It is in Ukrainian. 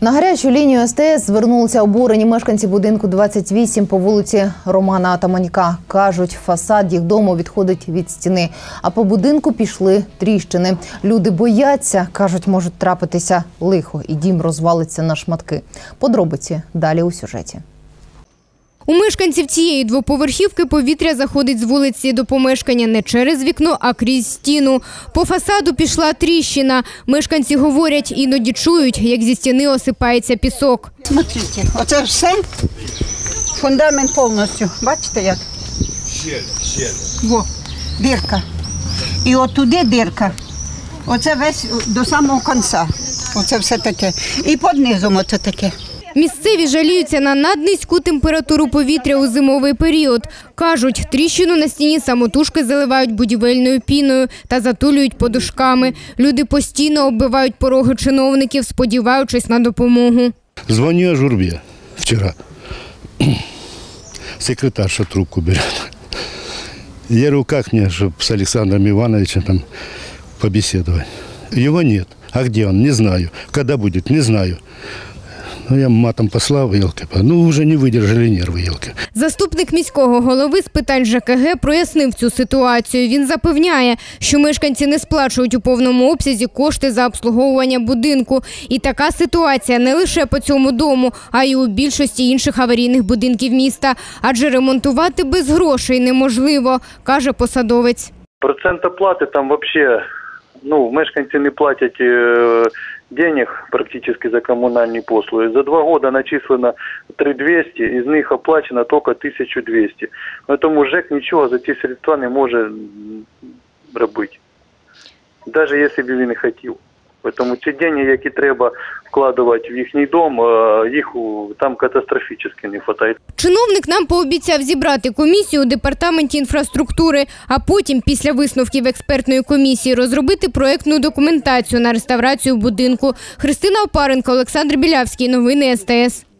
На гарячу лінію СТС звернулися обурені мешканці будинку 28 по вулиці Романа Атаманька. Кажуть, фасад їх дому відходить від стіни, а по будинку пішли тріщини. Люди бояться, кажуть, можуть трапитися лихо, і дім розвалиться на шматки. Подробиці далі у сюжеті. У мешканців цієї двоповерхівки повітря заходить з вулиці до помешкання не через вікно, а крізь стіну. По фасаду пішла тріщина. Мешканці говорять, іноді чують, як зі стіни осипається пісок. Смотрите, оце все фундамент повністю. Бачите як? Во, дирка. І отуди дирка. Оце весь до самого кінця. Оце все таке. І під низом оце таке. Місцеві жаліються на наднизьку температуру повітря у зимовий період. Кажуть, тріщину на стіні самотужки заливають будівельною піною та затулюють подушками. Люди постійно оббивають пороги чиновників, сподіваючись на допомогу. Звоню о журбе вчера. Секретарша трубку берет. Я говорю, как мне, чтобы с Александром Ивановичем там побеседовать? Его нет. А где он? Не знаю. Когда будет? Не знаю. Ну, я матом послал, елки. Ну, уже не выдержали нервы, елки. Заступник міського голови з питань ЖКГ прояснив цю ситуацію. Він запевняє, що мешканці не сплачують у повному обсязі кошти за обслуговування будинку. І така ситуація не лише по цьому дому, а й у більшості інших аварійних будинків міста. Адже ремонтувати без грошей неможливо, каже посадовець. Процент оплати там вообще, ну, мешканці не платять е, денег практически за коммунальні послуги. За два года начислено 3200, із них оплачено тільки 1200. Ну, Тому ЖЕК нічого за ці средства не може м, робити. Навіть якщо б він і хотів. Тому ці гроші, які треба вкладувати в їхній дом, е, їх там катастрофічно не вистачає. Чиновник нам пообіцяв зібрати комісію у департаменті інфраструктури, а потім, після висновків експертної комісії, розробити проектну документацію на реставрацію будинку. Христина Опаренко, Олександр Білявський. Новини СТС.